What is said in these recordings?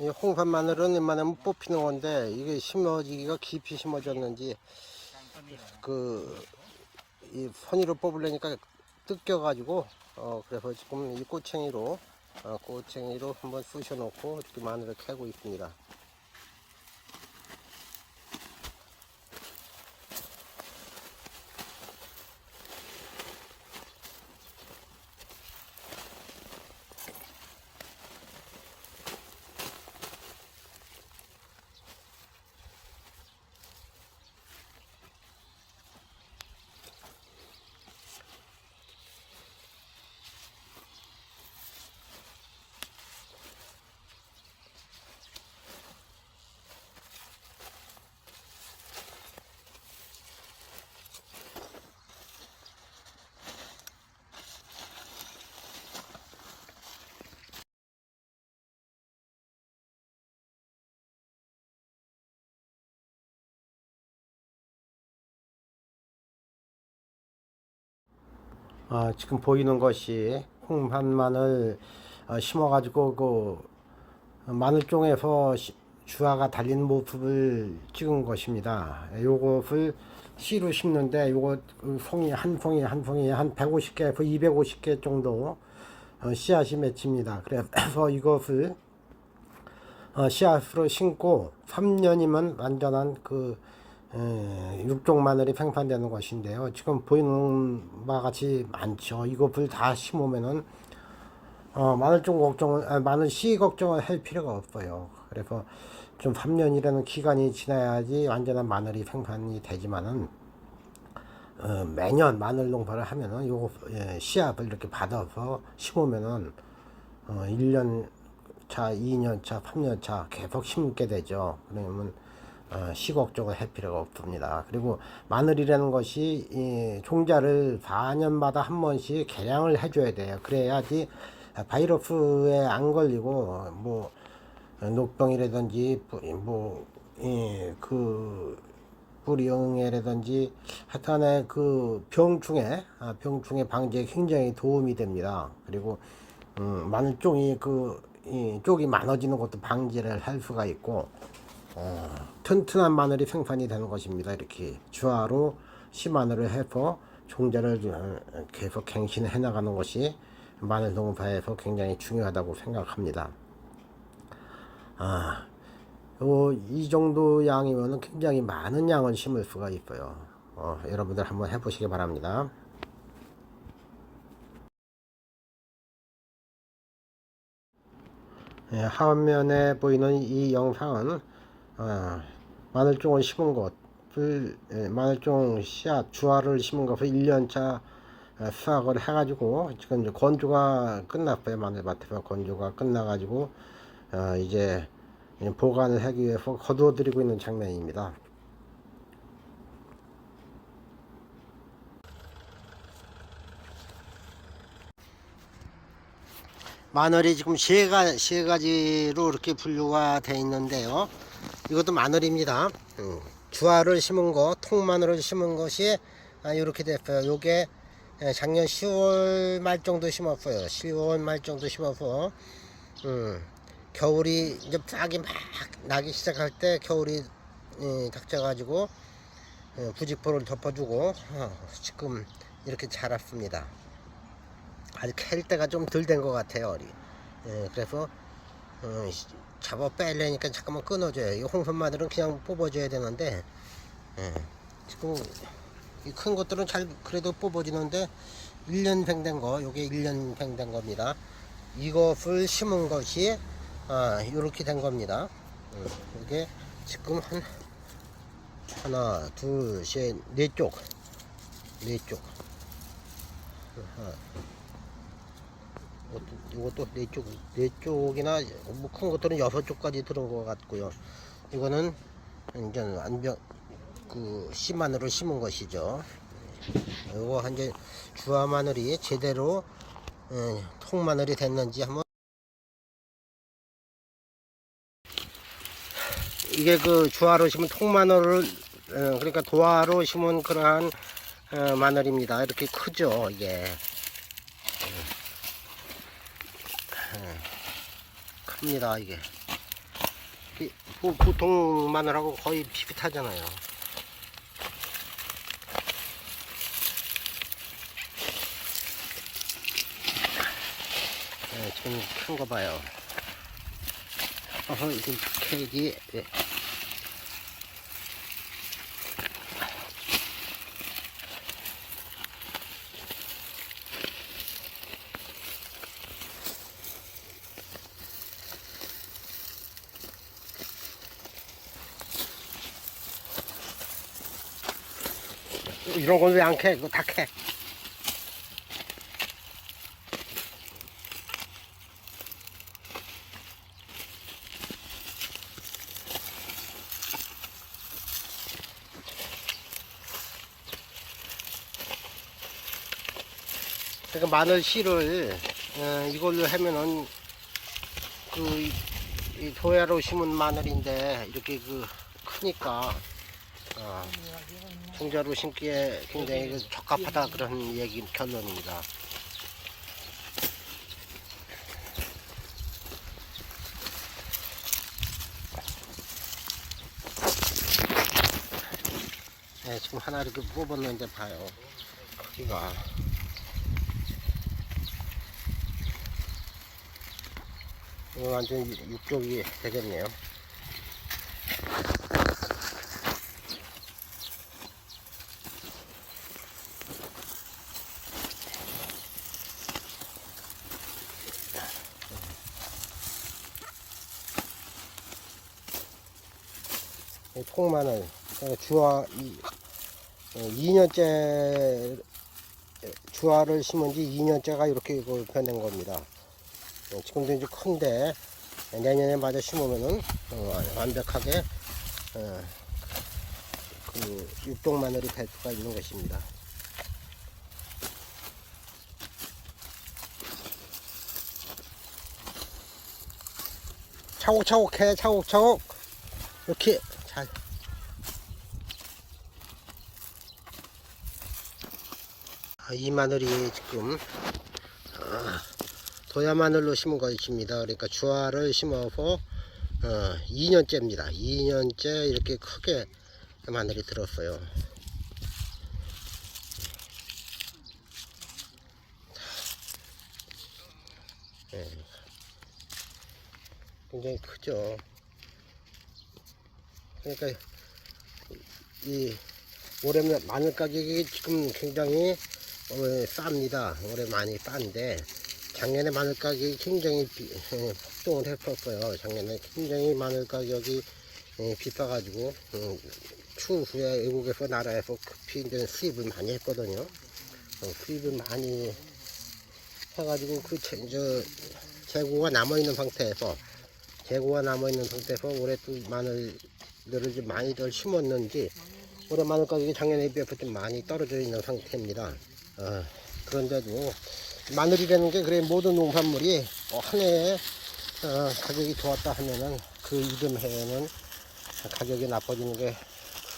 이 홍산 마늘은 웬만하면 뽑히는 건데 이게 심어지기가 깊이 심어졌는지 그 이 선의로 뽑으려니까 뜯겨가지고 어 그래서 지금 이 꼬챙이로 어, 꼬챙이로 한번 쑤셔놓고 이렇게 마늘을 캐고 있습니다. 아, 지금 보이는 것이 홍산마늘 어, 심어가지고 그 마늘종에서 시- 주화가 달린 모습을 찍은 것입니다. 요것을 씨로 심는데 요거 그 송이 한 송이 한 송이 한 150개에서 250개 정도 어, 씨앗이 맺힙니다. 그래서 이것을 어, 씨앗으로 심고 3년이면 완전한 그 에, 육종 마늘이 생산되는 것인데요. 지금 보이는 바와 같이 많죠. 이것을 다 심으면은 어, 마늘종 걱정을 아, 마늘 씨 걱정을 할 필요가 없어요. 그래서 좀 3년이라는 기간이 지나야지 완전한 마늘이 생산이 되지만은 어, 매년 마늘 농사를 하면은 요 예, 씨앗을 이렇게 받아서 심으면은 어, 1년 차, 2년 차, 3년 차 계속 심게 되죠. 그러면 어, 시 걱정을 할 필요가 없습니다. 그리고 마늘이라는 것이 이 종자를 4년마다 한 번씩 개량을 해줘야 돼요. 그래야지 바이러스에 안 걸리고 뭐 녹병이라든지 뭐그 뿌리영해라든지 하여튼에 그 병충해 아, 병충해 방지에 굉장히 도움이 됩니다. 그리고 음, 마늘종이 그 이, 쪽이 많아지는 것도 방지를 할 수가 있고 어, 튼튼한 마늘이 생산이 되는 것입니다. 이렇게 주화로 시마늘을 해서 종자를 어, 계속 갱신해 나가는 것이 마늘 농사에서 굉장히 중요하다고 생각합니다. 아, 요, 이 정도 양이면 굉장히 많은 양을 심을 수가 있어요. 어, 여러분들 한번 해보시기 바랍니다. 예, 화면에 보이는 이 영상은 어, 마늘종을 심은 것을 예, 마늘종 씨앗 주화를 심은 것을 1년차 어, 수확을 해가지고 지금 이제 건조가 끝났어요 마늘밭에서 건조가 끝나가지고 어, 이제 보관을 하기 위해서 거두어 드리고 있는 장면입니다. 마늘이 지금 세, 가, 세 가지로 이렇게 분류가 되어 있는데요. 이것도 마늘입니다. 음, 주화를 심은 거, 통마늘을 심은 것이 아, 이렇게 됐어요. 요게 예, 작년 10월 말 정도 심었어요. 10월 말 정도 심어서 음, 겨울이 이제 싹이 막 나기 시작할 때 겨울이 예, 닥쳐가지고 예, 부직포를 덮어주고 어, 지금 이렇게 자랐습니다. 아직 캘 때가 좀 덜 된 것 같아요, 어리. 예, 그래서 어, 시- 잡아 빼려니까 잠깐만 끊어줘요. 이 홍선 마늘은 그냥 뽑아줘야 되는데 예, 지금 이 큰 것들은 잘 그래도 뽑아지는데 1년 팽된 거, 요게 1년 팽된 겁니다. 이것을 심은 것이 아, 이렇게 된 겁니다. 음, 이게 지금 한 하나, 둘, 셋, 네 쪽, 네 쪽. 하나, 이것도, 네 쪽, 네 쪽이나 뭐 큰 것들은 여섯 쪽까지 들은 것 같고요. 이거는 이제 안병 그 씨마늘을 심은 것이죠. 이거 이제 주화 마늘이 제대로 예, 통마늘이 됐는지 한번 이게 그 주화로 심은 통마늘을 어, 그러니까 도화로 심은 그러한 어, 마늘입니다. 이렇게 크죠, 이게. 큽니다 이게 보통 마늘하고 거의 비슷하잖아요. 네, 지금 큰 거 봐요. 어허, 이게 케이지. 예. 이런 건 왜 안 캐? 그거 다 캐. 그러니까 마늘 씨를 어, 이걸로 하면은 그 도야로 심은 마늘인데 이렇게 그 크니까 어, 종자로 심기에 굉장히 그 적합하다 그런 얘기 결론입니다. 네, 지금 하나 이렇게 뽑았는데 봐요. 크기가. 완전 육- 육쪽이 되겠네요. 이 통마늘 어, 주화 이, 2년째 주화를 심은 지 2년째가 이렇게 그 변한 겁니다. 어, 지금도 이제 큰데 내년에 맞아 심으면은 어, 완벽하게 어, 그 육종 마늘이 될 수가 있는 것입니다. 차곡차곡 해 차곡차곡 이렇게 잘 아, 이 마늘이 지금 아, 도야 마늘로 심은 것입니다. 그러니까 주화를 심어서 어, 2년째입니다. 2년째 이렇게 크게 마늘이 들었어요. 네. 굉장히 크죠. 그러니까 이 올해 마늘 가격이 지금 굉장히 어, 쌉니다. 올해 많이 싼데 작년에 마늘 가격이 굉장히 비, 에, 폭등을 했었어요. 작년에 굉장히 마늘 가격이 에, 비싸가지고 음, 추후에 외국에서 나라에서 급히 이제 수입을 많이 했거든요. 어, 수입을 많이 해가지고 그 재, 저, 재고가 남아있는 상태에서 재고가 남아있는 상태에서 올해 또 마늘들을 좀 많이들 심었는지 올해 마늘 가격이 작년에 비해서 좀 많이 떨어져 있는 상태입니다. 어, 그런데도 마늘이라는 게 그래 모든 농산물이 어, 한 해에 어, 가격이 좋았다 하면은 그 이듬 해에는 가격이 나빠지는 게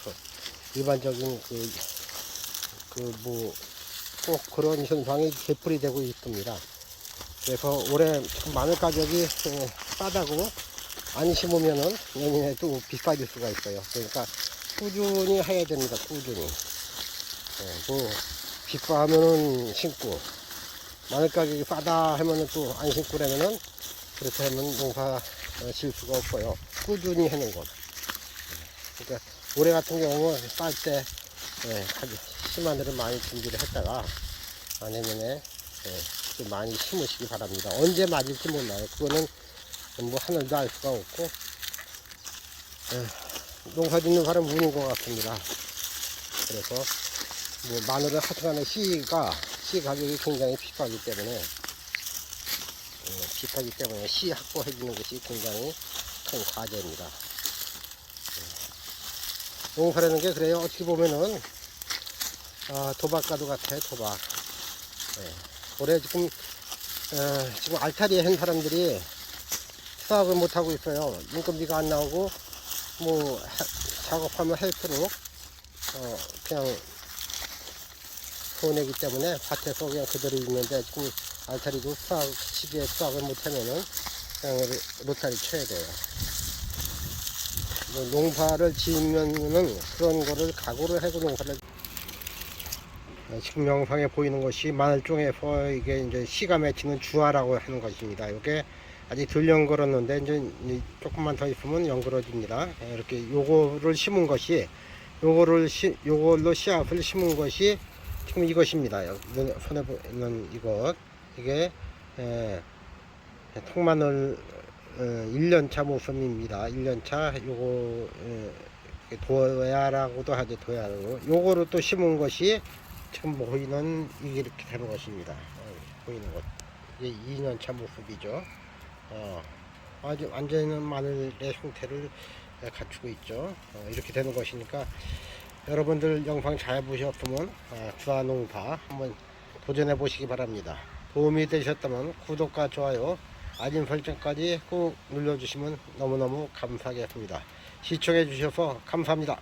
그, 일반적인 그 그 뭐 꼭 그런 현상이 되풀이 되고 있습니다. 그래서 올해 마늘 가격이 어, 싸다고 안 심으면은 내년에 또 비싸질 수가 있어요. 그러니까 꾸준히 해야 됩니다. 꾸준히. 예, 뭐 비싸면은 심고 마늘 가격이 싸다 하면은 또안 심고 그러면은 그렇게 하면 농사 어, 질 수가 없어요. 꾸준히 하는 것. 예, 그러니까 올해 같은 경우는 쌀때 예, 심마늘을 많이 준비를 했다가 아, 내년에 예, 좀 많이 심으시기 바랍니다. 언제 맞을지 몰라요. 그거는 뭐 하늘도 알 수가 없고 예, 농사 짓는 사람 운인 것 같습니다. 그래서 뭐 마늘을 하여튼간에 씨가 씨 가격이 굉장히 비싸기 때문에 어, 비싸기 때문에 씨 확보해 주는 것이 굉장히 큰 과제입니다. 예. 농사라는 게 그래요. 어떻게 보면은 아, 도박과도 같아 도박. 예. 올해 지금 어, 지금 알타리에 한 사람들이 수확을 못 하고 있어요. 인건비가 안 나오고 뭐 해- 작업하면 할수록 어, 그냥 손해기 때문에 밭에서 그냥 그대로 있는데 지금 알타리도 수확 시기에 수확을 못하면은 그냥 로- 로타리 쳐야 돼요. 뭐 농사를 지으면은 그런 거를 각오를 하고 농사를 어, 지금 영상에 보이는 것이 마늘종에서 이게 이제 씨가 맺히는 주화라고 하는 것입니다. 이게 아직 덜 연걸었는데 이제 이 조금만 더 있으면 연걸어집니다. 예, 이렇게 요거를 심은 것이 요거를 시, 요걸로 씨앗을 심은 것이 지금 이것입니다. 손에 보이는 이것 이게 예, 통마늘 어, 1년차 모습입니다. 1년차 요거 예, 도야라고도 하죠. 도야라고. 요거를 또 심은 것이 지금 보이는 이게 이렇게 되는 것입니다. 어, 보이는 것. 이게 2년차 모습이죠. 어, 아주 완전히 마늘의 형태를 예, 갖추고 있죠. 어, 이렇게 되는 것이니까 여러분들 영상 잘 보셨으면 아, 주화농파 한번 도전해 보시기 바랍니다. 도움이 되셨다면 구독과 좋아요, 알림 설정까지 꼭 눌러주시면 너무너무 감사하겠습니다. 시청해 주셔서 감사합니다.